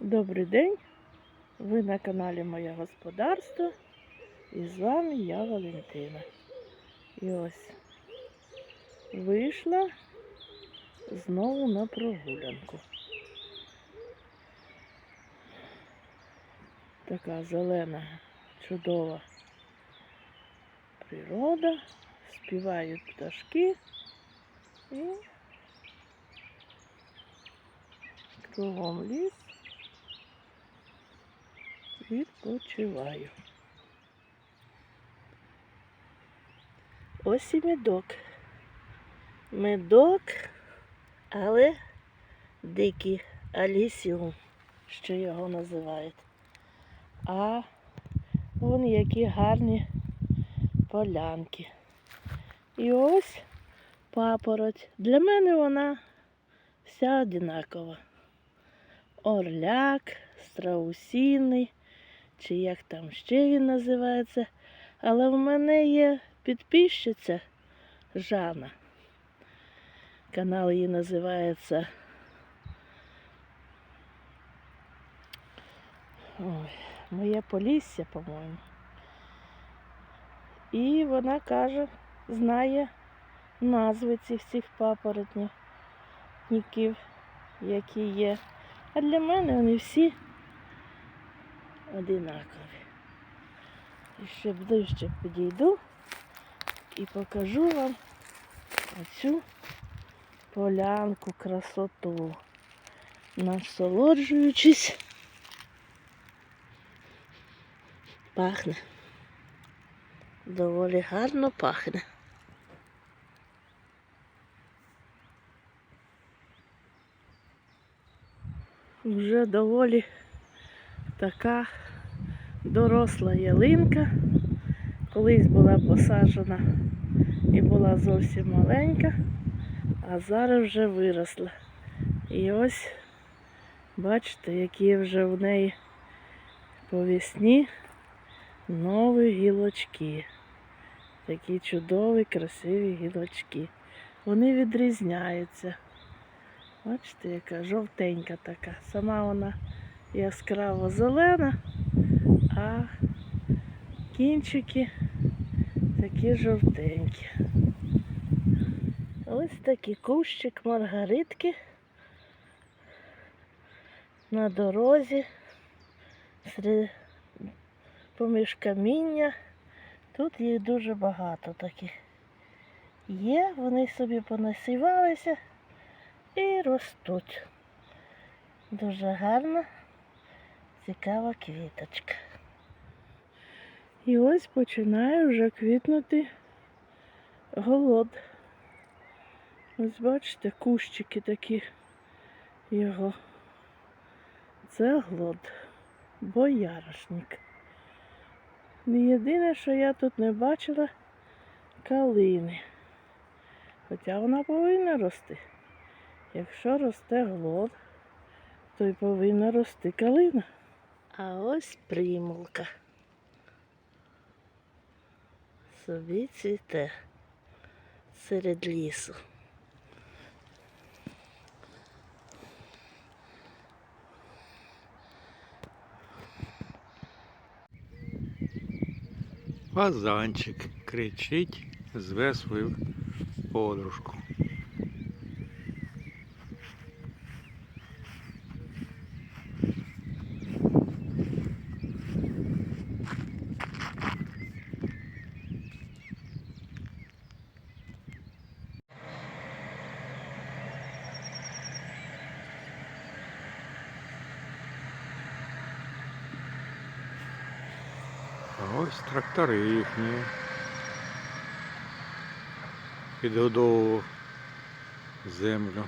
Добрий день! Ви на каналі Моє Господарство і з вами я Валентина. І ось вийшла знову на прогулянку. Така зелена, чудова природа, співають пташки і кругом ліс. Відпочиваю. Ось і медок. Медок, але дикий алісіум, що його називають. А вон які гарні полянки. І ось папороть. Для мене вона вся одинакова. Орляк, страусіний, чи як там ще він називається. Але в мене є підписчиця Жана. Канал її називається. Ой, Моє Полісся, по-моєму. І вона каже, знає назви цих всіх папоротників, які є. А для мене вони всі одинакові. І ще ближче підійду і покажу вам оцю полянку, красоту. Насолоджуючись, пахне. Доволі гарно пахне. Вже доволі така доросла ялинка. Колись була посаджена і була зовсім маленька, а зараз вже виросла. І ось бачите, які вже в неї по весні нові гілочки. Такі чудові, красиві гілочки. Вони відрізняються. Бачите, яка жовтенька така. Сама вона яскраво зелена, а кінчики такі жовтенькі. Ось такий кущик маргаритки на дорозі серед поміж каміння. Тут їх дуже багато таких є, вони собі понасівалися і ростуть. Дуже гарна, цікава квіточка. І ось починає вже квітнути голод. Ось бачите, кущики такі його. Це глод, бояришник. Єдине, що я тут не бачила калини. Хоча вона повинна рости. Якщо росте глод, то й повинна рости калина. А ось примулка. Собі цвіте серед лісу. Фазанчик кричить, зве свою подружку. А ось трактори їхні. Підгодовував землю.